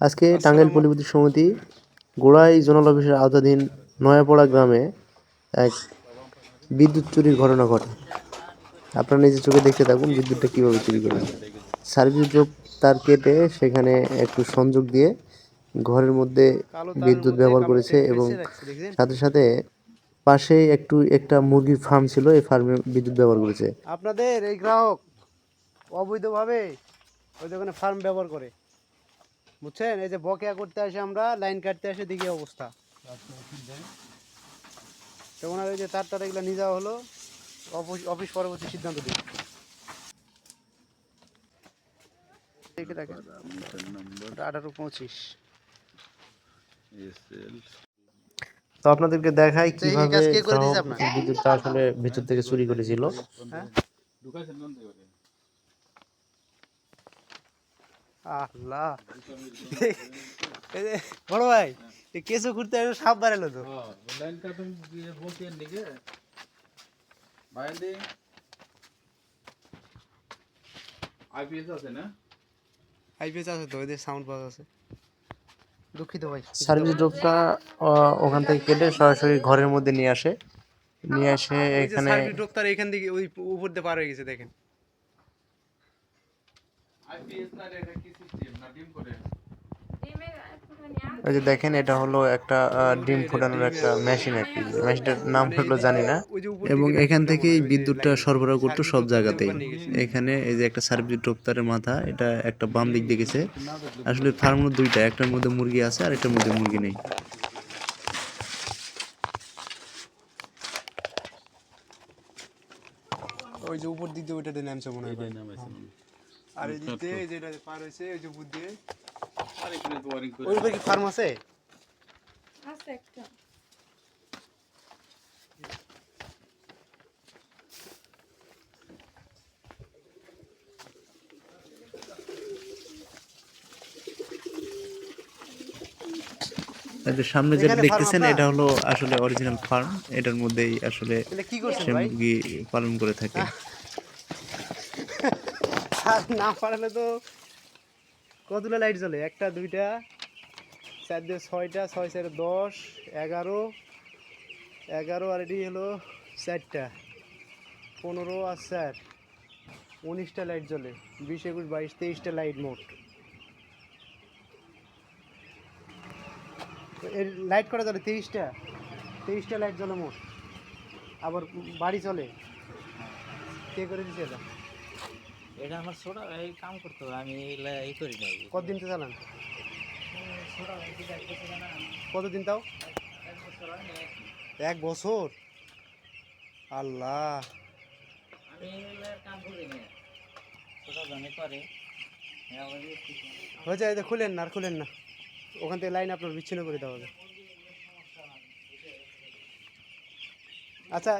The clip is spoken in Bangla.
আজকে টাঙ্গাইল পল্লীবিদ্যুৎ সমিতি গোড়াই জোনাল অফিসের আওতাধীন নয়াপাড়া গ্রামে এক বিদ্যুৎ চুরির ঘটনা ঘটে। আপনারা নিজের চোখে দেখতে থাকুন বিদ্যুৎটা কীভাবে চুরি করে সার্ভিস ড্রপ তার কেটে সেখানে একটু সংযোগ দিয়ে ঘরের মধ্যে বিদ্যুৎ ব্যবহার করেছে এবং সাথে সাথে পাশেই একটু একটা মুরগির ফার্ম ছিল এই ফার্মে বিদ্যুৎ ব্যবহার করেছে। আপনাদের এই গ্রাহক অবৈধভাবে ওই দোকানে ফার্ম ব্যবহার করে। বুঝছেন? এই যে বকেয়া করতে আসে আমরা লাইন কাটতে আসে দিকে অবস্থা। তো ওনার ওই যে তার তার এগুলো নিয়ে যাওয়া হলো। অফিস- অফিস পরবর্তী সিদ্ধান্ত ওটা আঠারো পঁচিশ। তো আপনাদেরকে দেখাই কীভাবে কাজ কে করে দিয়েছে গ্রাহক আপনার? বিদ্যুৎটা আসলে ভিতর থেকে চুরি করেছিল। হ্যাঁ? আল্লাহ। বড় ভাই কেঁচো ঘুরতে আসে সাপ বাড়ালো তো। বাইরে। আইপিএস আছে না? আইপিএস আছে তো সাউন্ড পাওয়া আছে। দুঃখিত ভাই। সার্ভিস ড্রপটা ওখান থেকে কেটে সরাসরি ঘরের মধ্যে নিয়ে আসে। নিয়ে এসে এখানে সার্ভিস ডক্টর এখান থেকে ওই উপর দিয়ে পার হয়ে গেছে দেখেন আইপিএস না রে, এটা কি সিস্টেম না ডিম করে ওই যে দেখেন এটা হলো একটা ডিম ফোটানোর একটা মেশিন আর কি। মেশিনটার নাম হলো জানি না। এবং এখান থেকেই বিদ্যুৎটা সরবরাহ করতো সব জায়গাতেই। এখানে এই যে একটা সার্ভিস ড্রপটারের মাথা এটা একটা বাম দিক দিয়ে গেছে আসলে ফার্মগুলো দুইটা একটার মধ্যে মুরগি আছে আর একটার মধ্যে মুরগি নেই। ওই যে উপর দিক দিয়ে ওইটা নামছে মনে হয়। আর এই দিক যেটা পার ওই যে আর এখানে তো ওয়ারিং করে ওই কি ফার্ম আছে? আছে একটা। সামনে যেটা দেখতেছেন এটা হলো আসলে অরিজিনাল ফার্ম এটার মধ্যেই আসলে কি করছেন মুরগি পালন করে থাকে। আর না পারলে তো কতগুলো লাইট জ্বলে? একটা, দুইটা চার দিয়ে ছয়টা, ছয়, চার দশ, এগারো এগারো, আর এটি হলো চারটা। পনেরো আর চার। উনিশটা লাইট জ্বলে। বিশ, একুশ, বাইশ, তেইশটা লাইট মোট। এর লাইট করা জ্বলে? তেইশটা। তেইশটা লাইট জ্বলে মোট। আবার বাড়ি চলে। কে করে দিচ্ছে এটা? এটা আমার ছোট এই কাম করতো আমি এই করি নাই কতদিন তো চালান? কতদিন তাও? এক বছর? আল্লাহ। হ্যাঁ, ওই যে ঠিক আছে। হয়েছে এই খুলেন না আর খুলেন না। ওখান থেকে লাইন আপনার বিচ্ছিন্ন করে দেওয়া হবে। আচ্ছা